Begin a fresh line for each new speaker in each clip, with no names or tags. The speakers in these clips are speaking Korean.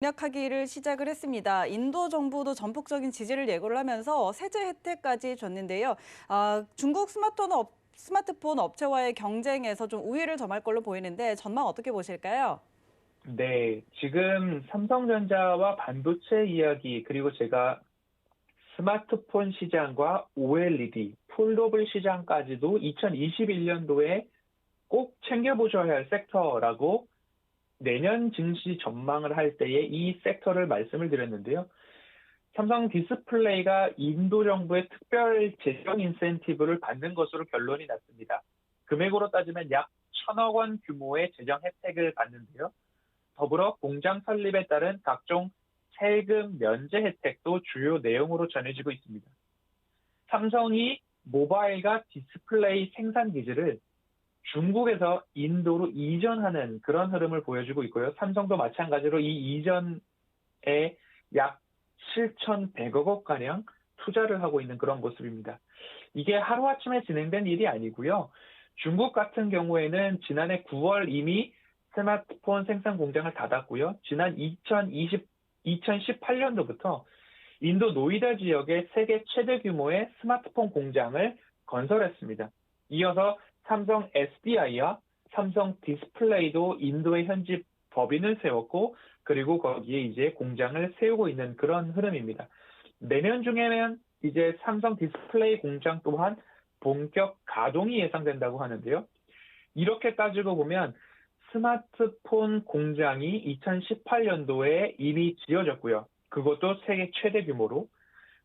공략하기를 시작을 했습니다. 인도 정부도 전폭적인 지지를 예고를 하면서 세제 혜택까지 줬는데요. 아, 중국 스마트폰, 업, 스마트폰 업체와의 경쟁에서 좀 우위를 점할 걸로 보이는데 전망 어떻게 보실까요?
네, 지금 삼성전자와 반도체 이야기, 그리고 제가 스마트폰 시장과 OLED, 폴더블 시장까지도 2021년도에 꼭 챙겨보셔야 할 섹터라고 내년 증시 전망을 할 때에 이 섹터를 말씀을 드렸는데요. 삼성 디스플레이가 인도 정부의 특별 재정 인센티브를 받는 것으로 결론이 났습니다. 금액으로 따지면 약 천억 원 규모의 재정 혜택을 받는데요. 더불어 공장 설립에 따른 각종 세금 면제 혜택도 주요 내용으로 전해지고 있습니다. 삼성이 모바일과 디스플레이 생산 기지를 중국에서 인도로 이전하는 그런 흐름을 보여주고 있고요. 삼성도 마찬가지로 이 이전에 약 7,100억 원가량 투자를 하고 있는 그런 모습입니다. 이게 하루아침에 진행된 일이 아니고요. 중국 같은 경우에는 지난해 9월 이미 스마트폰 생산 공장을 닫았고요. 지난 2020, 2018년도부터 인도 노이다 지역에 세계 최대 규모의 스마트폰 공장을 건설했습니다. 이어서 삼성 SDI와 삼성 디스플레이도 인도에 현지 법인을 세웠고 그리고 거기에 이제 공장을 세우고 있는 그런 흐름입니다. 내년 중에는 이제 삼성 디스플레이 공장 또한 본격 가동이 예상된다고 하는데요. 이렇게 따지고 보면 스마트폰 공장이 2018년도에 이미 지어졌고요. 그것도 세계 최대 규모로.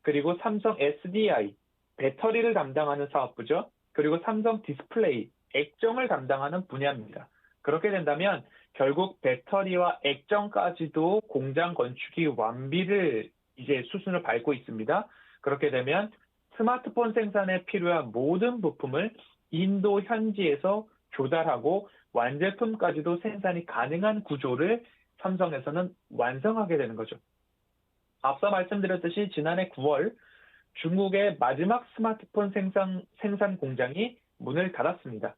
그리고 삼성 SDI, 배터리를 담당하는 사업부죠. 그리고 삼성 디스플레이, 액정을 담당하는 분야입니다. 그렇게 된다면 결국 배터리와 액정까지도 공장 건축이 완비를 이제 수순을 밟고 있습니다. 그렇게 되면 스마트폰 생산에 필요한 모든 부품을 인도 현지에서 조달하고 완제품까지도 생산이 가능한 구조를 삼성에서는 완성하게 되는 거죠. 앞서 말씀드렸듯이 지난해 9월 중국의 마지막 스마트폰 생산, 생산 공장이 문을 닫았습니다.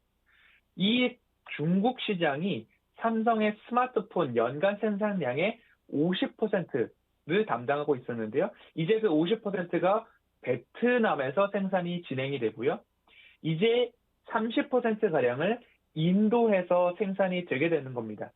이 중국 시장이 삼성의 스마트폰 연간 생산량의 50%를 담당하고 있었는데요. 이제 그 50%가 베트남에서 생산이 진행이 되고요. 이제 30%가량을 인도에서 생산이 되게 되는 겁니다.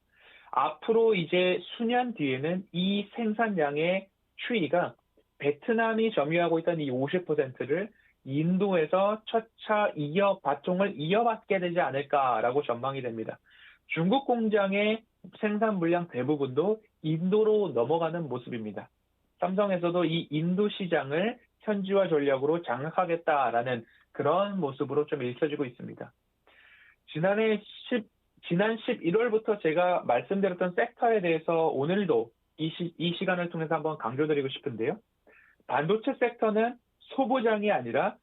앞으로 이제 수년 뒤에는 이 생산량의 추이가 베트남이 점유하고 있던 이 50%를 인도에서 첫차 이어 바통을 이어받게 되지 않을까라고 전망이 됩니다. 중국 공장의 생산 물량 대부분도 인도로 넘어가는 모습입니다. 삼성에서도 이 인도 시장을 현지화 전략으로 장악하겠다라는 그런 모습으로 좀 읽혀지고 있습니다. 지난해 10, 지난 11월부터 제가 말씀드렸던 섹터에 대해서 오늘도 이, 시, 이 시간을 통해서 한번 강조드리고 싶은데요. 반도체 섹터는 소부장이 아니라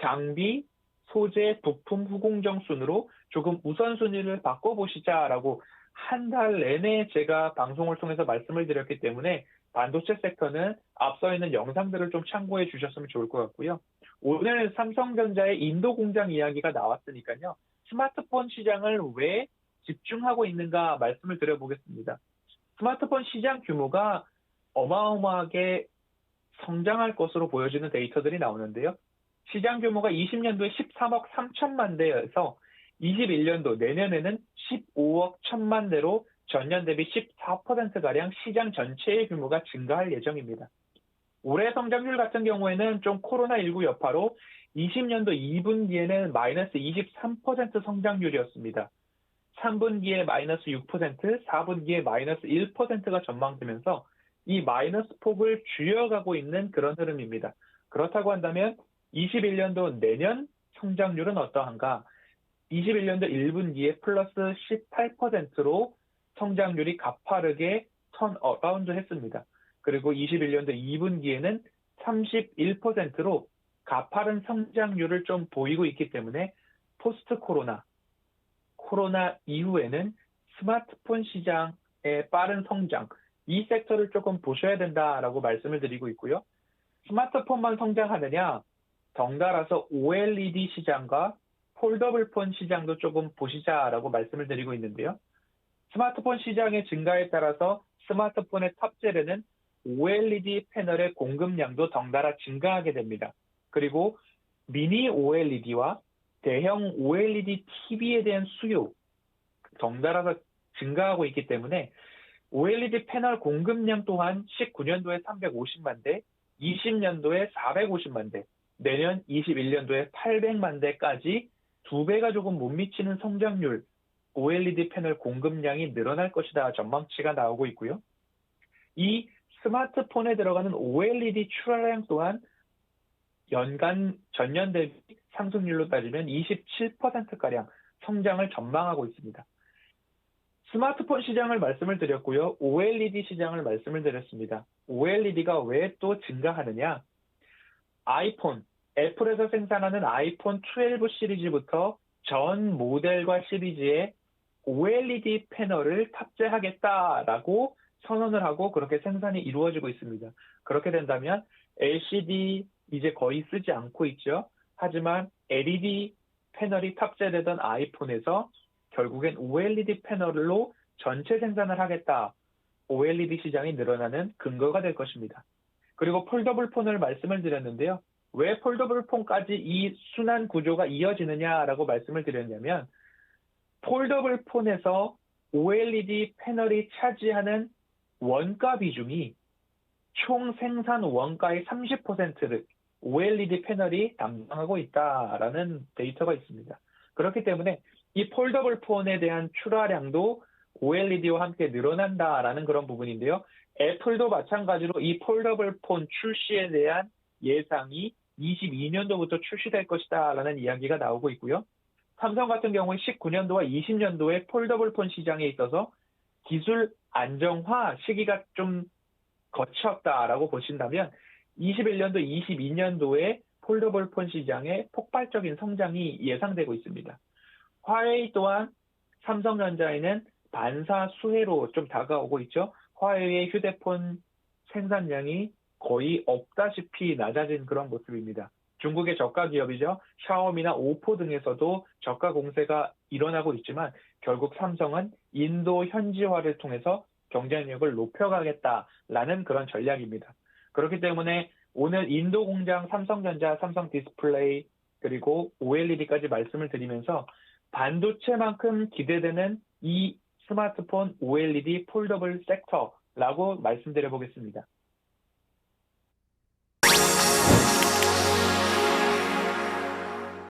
장비, 소재, 부품 후공정 순으로 조금 우선순위를 바꿔보시자라고 한 달 내내 제가 방송을 통해서 말씀을 드렸기 때문에 반도체 섹터는 앞서 있는 영상들을 좀 참고해 주셨으면 좋을 것 같고요. 오늘 삼성전자의 인도 공장 이야기가 나왔으니까요. 스마트폰 시장을 왜 집중하고 있는가 말씀을 드려보겠습니다. 스마트폰 시장 규모가 어마어마하게 성장할 것으로 보여지는 데이터들이 나오는데요. 시장 규모가 20년도에 13억 3천만 대에서 21년도 내년에는 15억 1천만 대로 전년 대비 14%가량 시장 전체의 규모가 증가할 예정입니다. 올해 성장률 같은 경우에는 좀 코로나19 여파로 20년도 2분기에는 마이너스 23% 성장률이었습니다. 3분기에 마이너스 6%, 4분기에 마이너스 1%가 전망되면서 이 마이너스 폭을 줄여가고 있는 그런 흐름입니다. 그렇다고 한다면 21년도 내년 성장률은 어떠한가? 21년도 1분기에 플러스 18%로 성장률이 가파르게 턴 어라운드 했습니다. 그리고 21년도 2분기에는 31%로 가파른 성장률을 좀 보이고 있기 때문에 포스트 코로나, 코로나 이후에는 스마트폰 시장의 빠른 성장, 이 섹터를 조금 보셔야 된다라고 말씀을 드리고 있고요. 스마트폰만 성장하느냐, 덩달아서 OLED 시장과 폴더블폰 시장도 조금 보시자라고 말씀을 드리고 있는데요. 스마트폰 시장의 증가에 따라서 스마트폰에 탑재되는 OLED 패널의 공급량도 덩달아 증가하게 됩니다. 그리고 미니 OLED와 대형 OLED TV에 대한 수요 덩달아서 증가하고 있기 때문에 OLED 패널 공급량 또한 19년도에 350만 대, 20년도에 450만 대, 내년 21년도에 800만 대까지 두 배가 조금 못 미치는 성장률 OLED 패널 공급량이 늘어날 것이다 전망치가 나오고 있고요. 이 스마트폰에 들어가는 OLED 출하량 또한 연간 전년 대비 상승률로 따지면 27%가량 성장을 전망하고 있습니다. 스마트폰 시장을 말씀을 드렸고요. OLED 시장을 말씀을 드렸습니다. OLED가 왜 또 증가하느냐? 아이폰, 애플에서 생산하는 아이폰 12 시리즈부터 전 모델과 시리즈에 OLED 패널을 탑재하겠다라고 선언을 하고 그렇게 생산이 이루어지고 있습니다. 그렇게 된다면 LCD 이제 거의 쓰지 않고 있죠. 하지만 LED 패널이 탑재되던 아이폰에서 결국엔 OLED 패널로 전체 생산을 하겠다. OLED 시장이 늘어나는 근거가 될 것입니다. 그리고 폴더블 폰을 말씀을 드렸는데요. 왜 폴더블 폰까지 이 순환 구조가 이어지느냐라고 말씀을 드렸냐면 폴더블 폰에서 OLED 패널이 차지하는 원가 비중이 총 생산 원가의 30%를 OLED 패널이 담당하고 있다라는 데이터가 있습니다. 그렇기 때문에 이 폴더블 폰에 대한 출하량도 OLED와 함께 늘어난다라는 그런 부분인데요. 애플도 마찬가지로 이 폴더블 폰 출시에 대한 예상이 22년도부터 출시될 것이다라는 이야기가 나오고 있고요. 삼성 같은 경우는 19년도와 20년도에 폴더블 폰 시장에 있어서 기술 안정화 시기가 좀 거쳤다라고 보신다면 21년도, 22년도에 폴더블 폰 시장에 폭발적인 성장이 예상되고 있습니다. 화웨이 또한 삼성전자에는 반사 수혜로 좀 다가오고 있죠. 화웨이의 휴대폰 생산량이 거의 없다시피 낮아진 그런 모습입니다. 중국의 저가 기업이죠. 샤오미나 오포 등에서도 저가 공세가 일어나고 있지만 결국 삼성은 인도 현지화를 통해서 경쟁력을 높여가겠다라는 그런 전략입니다. 그렇기 때문에 오늘 인도 공장 삼성전자, 삼성 디스플레이 그리고 OLED까지 말씀을 드리면서 반도체만큼 기대되는 이 스마트폰 OLED 폴더블 섹터라고 말씀드려 보겠습니다.